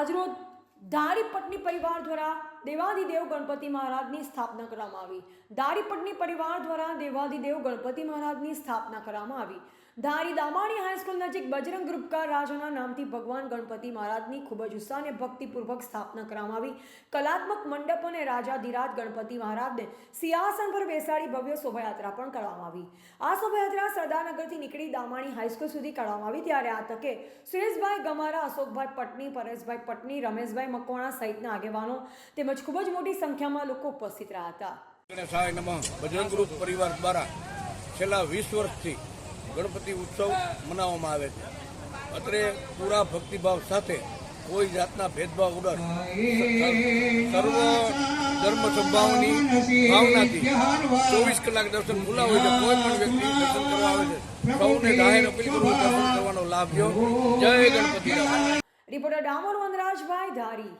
આજરોજ ધારીપટની પરિવાર દ્વારા દેવાદિદેવ ગણપતિ મહારાજની સ્થાપના કરવામાં આવી. ધારીપટની પરિવાર દ્વારા દેવાદિદેવ ગણપતિ મહારાજની સ્થાપના કરવામાં આવી. ધારી દામાણી હાઈસ્કૂલ નજીક બજરંગ ગ્રુપકાર રાજાના નામથી ભગવાન ગણપતિ મહારાજની ખૂબ જ ઉત્સાહ અને ભક્તિપૂર્વક સ્થાપના કરવામાં આવી કલાત્મક મંડપ અને રાજાધિરાજ ગણપતિ મહારાજને સિંહાસન પર બેસાડી ભવ્ય શોભાયાત્રા પણ કરવામાં આવી આ શોભાયાત્રા સરદારનગરથી નીકળી દામાણી હાઈસ્કૂલ સુધી કાઢવામાં આવી ત્યારે આ તકે સુરેશભાઈ ગમારા, અશોકભાઈ પટની, પરેશભાઈ પટની, રમેશભાઈ મકવાણા સહિતના આગેવાનો તેમજ ખૂબ જ મોટી સંખ્યામાં લોકો ઉપસ્થિત રહ્યા હતા. બજરંગ ગ્રુપ પરિવાર દ્વારા છેલ્લા વીસ વર્ષથી ગણપતિ ઉત્સવ મનાવવામાં આવે છે. અત્રે પૂરા ભક્તિભાવ સાથે કોઈ જાતના ભેદભાવ ઉડર સર્વ ધર્મ સદભાવની ભાવનાથી ચોવીસ કલાક દર્શન ખુલ્લા છે. કોઈ પણ વ્યક્તિ દર્શન કરવા આવે છે, સૌને જાહેર અપીલ કરું દર્શન કરવાનો લાભ જય ગણપતિ રિપોર્ટર ડામોર વનરાજભાઈ ધારી.